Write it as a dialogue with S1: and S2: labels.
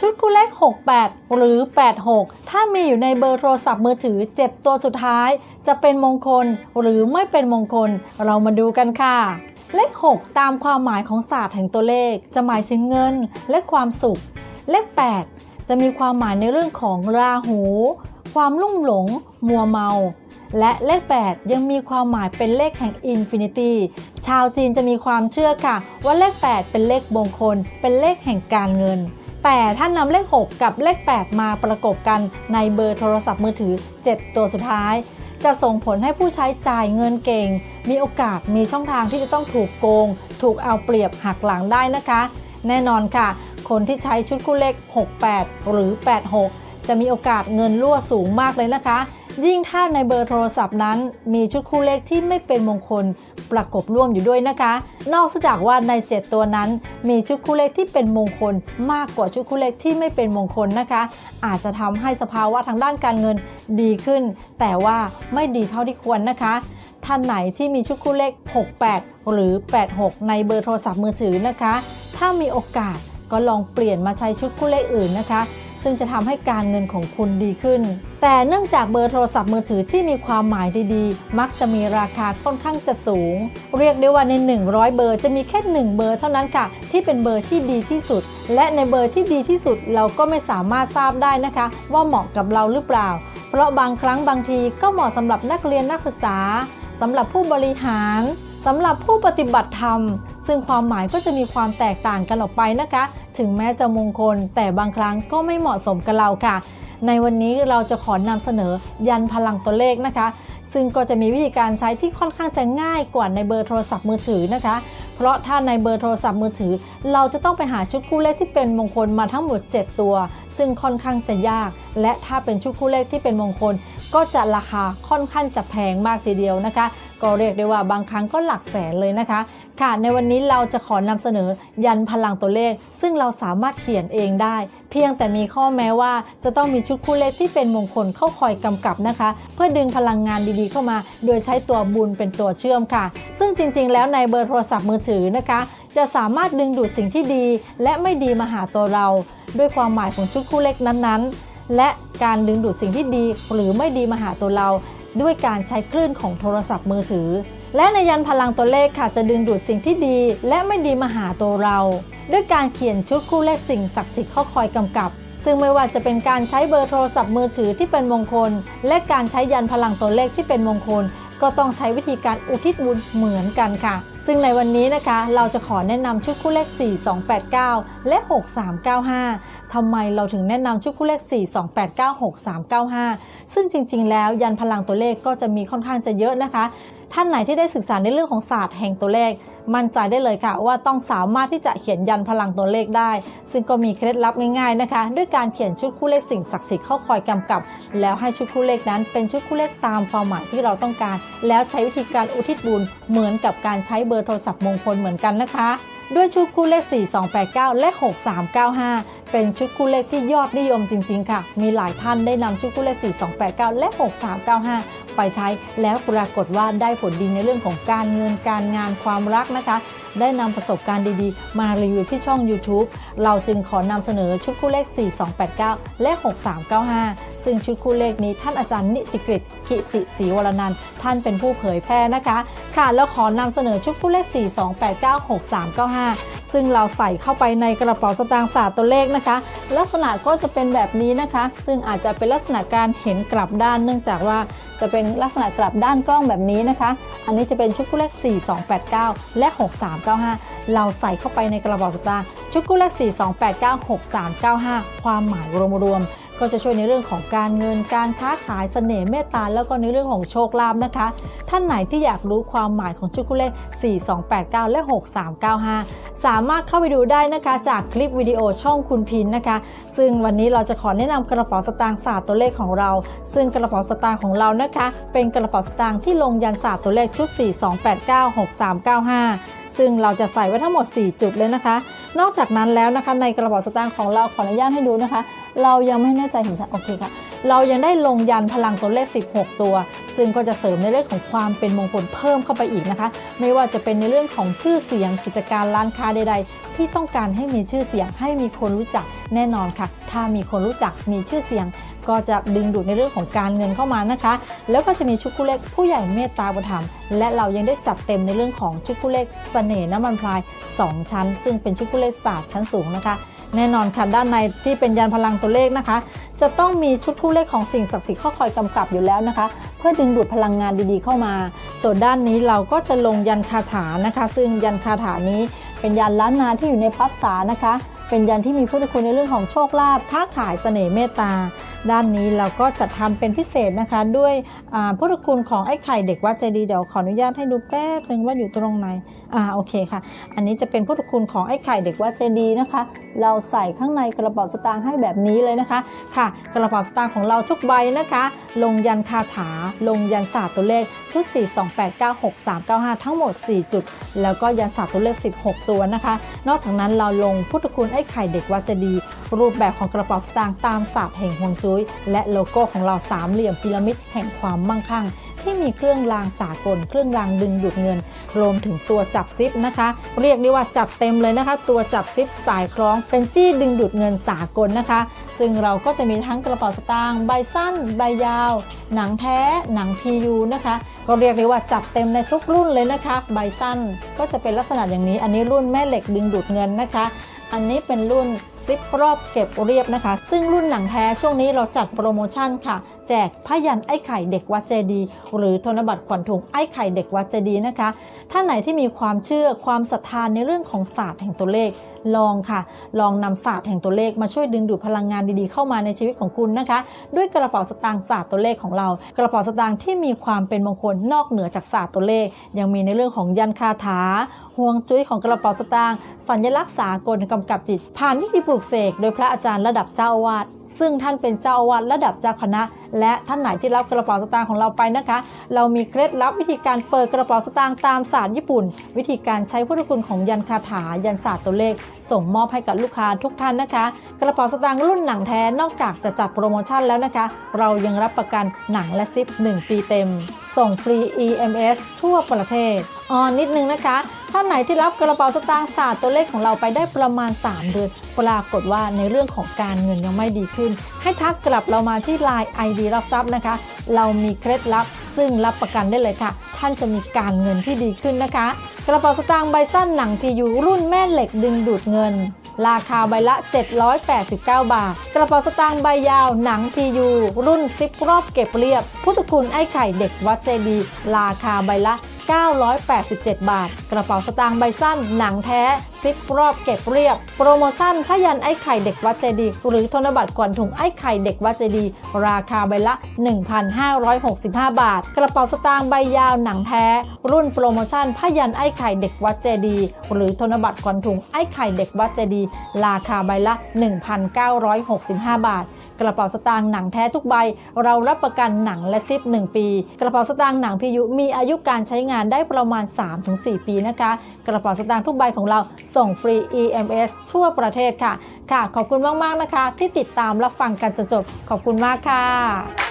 S1: ชุดคู่เลข 68 หรือ 86 ถ้ามีอยู่ในเบอร์โทรศัพท์มือถือ 7 ตัวสุดท้าย จะเป็นมงคลหรือไม่เป็นมงคล เรามาดูกันค่ะ เลข 6 ตามความหมายของศาสตร์แห่งตัวเลข จะหมายถึงเงินและความสุข เลข 8 จะมีความหมายในเรื่องของราหู ความลุ่มหลง มัวเมา และเลข 8 ยังมีความหมายเป็นเลขแห่งอินฟินิตี้ ชาวจีนจะมีความเชื่อค่ะ ว่าเลข 8 เป็นเลขมงคล เป็นเลขแห่งการเงิน แต่ท่านำเลข 6 กับเลข 8 มาประกบกันในเบอร์โทรศัพท์มือถือ 7 ตัวสุดท้าย จะส่งผลให้ผู้ใช้จ่ายเงินเก่ง มีโอกาสมีช่องทางที่จะต้องถูกโกง ถูกเอาเปรียบหักหลังได้นะคะ แน่นอนค่ะ คนที่ใช้ชุดคู่เลข 68 หรือ 86 จะมีโอกาสเงินรั่วสูงมากเลยนะคะ ยิ่งถ้าในเบอร์โทรศัพท์นั้น มีชุดคู่เลขที่ไม่เป็นมงคลประกบร่วมอยู่ด้วยนะคะ นอกจากว่าใน 7 ตัวนั้น มีชุดคู่เลขที่เป็นมงคล มากกว่าชุดคู่เลขที่ไม่เป็นมงคลนะคะ อาจจะทำให้สภาวะทางด้านการเงินดีขึ้น แต่ว่าไม่ดีเท่าที่ควรนะคะท่านไหนที่มีชุดคู่เลข 68 หรือ 86 ในเบอร์โทรศัพท์มือถือนะคะ ถ้ามีโอกาสก็ลองเปลี่ยนมาใช้ชุดคู่เลขอื่นนะคะ ซึ่งจะทำให้การเงินของคุณดีขึ้น แต่เนื่องจากเบอร์โทรศัพท์มือถือที่มีความหมายดีๆ มักจะมีราคาค่อนข้างจะสูง เรียกได้ว่าใน 100 เบอร์จะมีแค่ 1 เบอร์เท่านั้นค่ะ ที่เป็นเบอร์ที่ดีที่สุด และในเบอร์ที่ดีที่สุดเราก็ไม่สามารถทราบได้นะคะ ว่าเหมาะกับเราหรือเปล่า เพราะบางครั้งบางทีก็เหมาะสำหรับนักเรียนนักศึกษาสำหรับผู้บริหารสำหรับผู้ปฏิบัติธรรม ซึ่งความหมายก็จะมีความแตกต่างกันออกไปนะคะ ถึงแม้จะมงคล แต่บางครั้งก็ไม่เหมาะสมกับเราค่ะ ในวันนี้เราจะขอนำเสนอยันพลังตัวเลขนะคะ ซึ่งก็จะมีวิธีการใช้ที่ค่อนข้างจะง่ายกว่าในเบอร์โทรศัพท์มือถือนะคะเพราะถ้าในเบอร์โทรศัพท์มือถือ เราจะต้องไปหาชุดคู่เลขที่เป็นมงคลมาทั้งหมด 7 ตัว ซึ่งค่อนข้างจะยาก และถ้าเป็นชุดคู่เลขที่เป็นมงคล ก็จะราคาค่อนข้างจะแพงมากทีเดียวนะคะ ก็เรียกได้ว่าบางครั้งก็หลักแสนเลยนะคะ ค่ะ ในวันนี้เราจะขอนำเสนอยันพลังตัวเลข ซึ่งเราสามารถเขียนเองได้ เพียงแต่มีข้อแม้ว่าจะต้องมีชุดคู่เลขที่เป็นมงคลเข้าคอยกำกับนะคะ เพื่อดึงพลังงานดีๆเข้ามา โดยใช้ตัวบุญเป็นตัวเชื่อมค่ะ ซึ่งจริง ๆ แล้วในเบอร์โทรศัพท์มือถือนะคะจะสามารถดึงดูดสิ่งที่ดีและไม่ดีมาหาตัวเรา ด้วยความหมายของชุดคู่เลขนั้นๆ และการดึงดูดสิ่งที่ดีหรือไม่ดีมาหาตัวเรา ด้วยการใช้คลื่นของโทรศัพท์มือถือ และในยันพลังตัวเลขค่ะจะดึงดูดสิ่งที่ดี และไม่ดีมาหาตัวเรา ด้วยการเขียนชุดคู่เลขสิ่งศักดิ์สิทธิ์ข้าคอยกำกับ ซึ่งไม่ว่าจะเป็นการใช้เบอร์โทรศัพท์มือถือที่เป็นมงคล และการใช้ยันพลังตัวเลขที่เป็นมงคล ก็ต้องใช้วิธีการอุทิศบุญเหมือนกันค่ะซึ่งในวันนี้นะคะเราจะขอแนะนำชุดคู่เลข 4289 และ 6395 ทำไมเราถึงแนะนำชุดคู่เลข 4289 6395 ซึ่งจริง ๆ แล้วยันพลังตัวเลขก็จะมีค่อนข้างจะเยอะนะคะ ท่านไหนที่ได้ศึกษาในเรื่องของศาสตร์แห่งตัวเลข มั่นใจได้เลยค่ะ ว่าต้องสามารถที่จะเขียนยันพลังตัวเลขได้ ซึ่งก็มีเคล็ดลับง่ายๆนะคะ ด้วยการเขียนชุดคู่เลขสิ่งศักดิ์สิทธิ์เข้าคอยกำกับ แล้วให้ชุดคู่เลขนั้น เป็นชุดคู่เลขตามความหมายที่เราต้องการ แล้วใช้วิธีการอุทิศบุญเหมือนกับการใช้เบอร์โทรศัพท์มงคลเหมือนกันนะคะด้วยชุดคู่เลข 4289 และ 6395 เป็นชุดคู่เลขที่ยอดนิยมจริง ๆ ค่ะ มีหลายท่านได้นำชุดคู่เลข 4289 และ 6395 ไปใช้แล้วปรากฏว่าได้ผลดีในเรื่องของการเงินการงานความรักนะคะ ได้นำประสบการณ์ดีๆ มารีวิวที่ช่อง YouTube เราจึงขอนำเสนอชุดคู่เลข 4289 และ 6395 ซึ่งชุดคู่เลขนี้ท่านอาจารย์นิติกฤตกิติศรีวรนันท์ท่านเป็นผู้เผยแพร่นะคะ ค่ะแล้วขอนำเสนอชุดคู่เลข 4289 6395 ซึ่งเราใส่เข้าไปในกระเป๋าสตางค์ศาสตร์ตัวเลขนะคะ ลักษณะก็จะเป็นแบบนี้นะคะ ซึ่งอาจจะเป็นลักษณะการเห็นกลับด้าน เนื่องจากว่าจะเป็นลักษณะกลับด้านกล้องแบบนี้นะคะ อันนี้จะเป็นชุดคู่เลข 4289 และ 6395 เราใส่เข้าไปในกระเป๋าสตางค์ชุดคู่เลข4289 6395 ความหมายรวมๆ ก็จะช่วยในเรื่องของการเงินการค้าขายเสน่ห์เมตตาแล้วก็ในเรื่องของโชคลาภนะคะ ท่านไหนที่อยากรู้ความหมายของชุดคู่เลข 4289 และ 6395 สามารถเข้าไปดูได้นะคะจากคลิปวิดีโอช่องคุณพินนะคะ ซึ่งวันนี้เราจะขอแนะนำกระเป๋าสตางค์ศาสตร์ตัวเลขของเรา ซึ่งกระเป๋าสตางค์ของเรานะคะ เป็นกระเป๋าสตางค์ที่ลงยันศาสตร์ตัวเลขชุด 4289 6395 ซึ่งเราจะใส่ไว้ทั้งหมด 4 จุดเลยนะคะ นอกจากนั้นแล้วนะคะในกระเป๋าสตางค์ของเราขออนุญาตให้ดูนะคะ เรายังไม่แน่ใจเห็นชัดโอเคค่ะ เรายังได้ลงยันพลังตัวเลข 16 ตัว ซึ่งก็จะเสริมในเรื่องของความเป็นมงคลเพิ่มเข้าไปอีกนะคะ ไม่ว่าจะเป็นในเรื่องของชื่อเสียงกิจการร้านค้าใด ๆ ที่ต้องการให้มีชื่อเสียงให้มีคนรู้จักแน่นอนค่ะ ถ้ามีคนรู้จักมีชื่อเสียง ก็จะดึงดูดในเรื่องของการเงินเข้ามานะคะ แล้วก็จะมีชุดคู่เลขผู้ใหญ่เมตตาอุปถัมและเรายังได้จัดเต็มในเรื่องของชุดคู่เลขเสน่ห์น้ำมันพราย 2 ชั้น ซึ่งเป็นชุดคู่เลขศาสตร์ชั้นสูงนะคะแน่นอนค่ะด้านในที่เป็นยันพลังตัวเลขนะคะ จะต้องมีชุดคู่เลขของสิ่งศักดิ์สิทธิ์ข้าคอยกำกับอยู่แล้วนะคะ เพื่อดึงดูดพลังงานดีๆเข้ามา ส่วนด้านนี้เราก็จะลงยันคาถานะคะ ซึ่งยันคาถานี้เป็นยันล้านนาที่อยู่ในพับษานะคะ เป็นยันที่มีพุทธคุณในเรื่องของโชคลาภค้าขายเสน่ห์เมตตา ด้านนี้เราก็จะทำเป็นพิเศษนะคะ ด้วยพุทธคุณของไอ้ไข่เด็กวัดใจดีเดี๋ยวขออนุญาตให้ดูแป๊บนึงว่าอยู่ตรงไหน อ่าโอเคค่ะ อันนี้จะเป็นพุทธคุณของไอ้ไข่เด็กวัดใจดีนะคะ เราใส่ข้างในกระเป๋าสตางค์ให้แบบนี้เลยนะคะ ค่ะ กระเป๋าสตางค์ของเราทุกใบนะคะ ลงยันคาถา ลงยันศาสตร์ตัวเลขชุด 4 2 8 9 6 3 9 5ทั้งหมด 4 จุด แล้วก็ยันศาสตร์ตัวเลข 16 ตัวนะคะ นอกจากนั้นเราลงพุทธคุณไอ้ไข่เด็กวัดเจดี รูปแบบของกระเป๋าสตางค์ตามศาสตร์แห่งฮวงจุ้ยและโลโก้ของเราสามเหลี่ยมพีระมิดแห่งความมั่งคั่ง ที่มีเครื่องรางสากล เครื่องรางดึงดูดเงิน รวมถึงตัวจับซิปนะคะ เรียกได้ว่าจัดเต็มเลยนะคะ ตัวจับซิปสายคล้องเป็นจี้ดึงดูดเงินสากลนะคะ ซึ่งเราก็จะมีทั้งกระเป๋าสตางค์ใบสั้น ใบยาว หนังแท้ หนัง PU นะคะ ก็เรียกได้ว่าจัดเต็มในทุกรุ่นเลยนะคะ ใบสั้นก็จะเป็นลักษณะอย่างนี้ อันนี้รุ่นแม่เหล็กดึงดูดเงินนะคะ อันนี้เป็นรุ่นซิปรอบเก็บเรียบนะคะ ซึ่งรุ่นหนังแท้ช่วงนี้เราจัดโปรโมชั่นค่ะ แจกพยันไอ้ไข่เด็กวัดเจดี หรือธนบัตรขวัญถุงไอ้ไข่เด็กวัดเจดีนะคะ ท่านไหนที่มีความเชื่อความศรัทธานในเรื่องของศาสตร์แห่งตัวเลขลองค่ะ ลองนำศาสตร์แห่งตัวเลขมาช่วยดึงดูดพลังงานดีๆเข้ามาในชีวิตของคุณนะคะ ด้วยกระเป๋าสตางค์ศาสตร์ตัวเลขของเรา กระเป๋าสตางค์ที่มีความเป็นมงคลนอกเหนือจากศาสตร์ตัวเลข ยังมีในเรื่องของยันคาถาห่วงจุ้ยของกระเป๋าสตางค์สัญลักษณ์สากลกำกับจิต ผ่านพิธีปลุกเสกโดยพระอาจารย์ระดับเจ้าอาวาสซึ่งท่านเป็นเจ้าอาวาสระดับเจ้าคณะ และท่านไหนที่รับกระเป๋าสตางค์ของเราไปนะคะ เรามีเคล็ดลับวิธีการเปิดกระเป๋าสตางค์ตามศาสตร์ญี่ปุ่น วิธีการใช้พุทธคุณของยันคาถายันศาสตร์ตัวเลข ส่งมอบให้กับลูกค้าทุกท่านนะคะ กระเป๋าสตางค์รุ่นหนังแท้นอกจากจะจัดโปรโมชั่นแล้วนะคะ เรายังรับประกันหนังและซิป 1 ปีเต็ม ส่งฟรี EMS ทั่วประเทศอ๋อนิดนึงนะคะท่านไหนที่รับกระเป๋าสตางค์ศาสตร์ตัวเลขของเราไปได้ประมาณ 3 เดือน ปรากฏว่าในเรื่องของการเงินยังไม่ดีขึ้น ให้ทักกลับเรามาที่ Line ID รับทรัพย์นะคะ เรามีเคล็ดลับซึ่งรับประกันได้เลยค่ะ ท่านจะมีการเงินที่ดีขึ้นนะคะ กระเป๋าสตางค์ใบสั้นหนังทียูรุ่นแม่เหล็กดึงดูดเงิน ราคาใบละ 789 บาท กระเป๋าสตางค์ใบยาวหนังทียูรุ่นซิปรอบเก็บเรียบ พุทธคุณไอ้ไข่เด็กวัดเจดี ราคาใบละ 987 บาท กระเป๋าสตางค์ใบสั้น หนังแท้ ซิปรอบเก็บเรียบ โปรโมชั่นพยันไอ้ไข่เด็กวัดเจดีย์หรือธนบัตรก่อนถุงไอ้ไข่เด็กวัดเจดีย์ราคาใบละ 1,565 บาท กระเป๋าสตางค์ใบยาวหนังแท้ รุ่นโปรโมชั่นพยันไอ้ไข่เด็กวัดเจดีย์หรือธนบัตรก่อนถุงไอ้ไข่เด็กวัดเจดีย์ราคาใบละ 1,965 บาท กระเป๋าสตางค์หนังแท้ทุกใบ เรารับประกันหนังและซิป 1 ปี กระเป๋าสตางค์หนังพิยุมีอายุการใช้งานได้ประมาณ 3-4 ปีนะคะ กระเป๋าสตางค์ทุกใบของเราส่งฟรี EMS ทั่วประเทศค่ะ ค่ะ ขอบคุณมาก ๆ นะคะ ที่ติดตามรับฟังกันจนจบ ขอบคุณมากค่ะ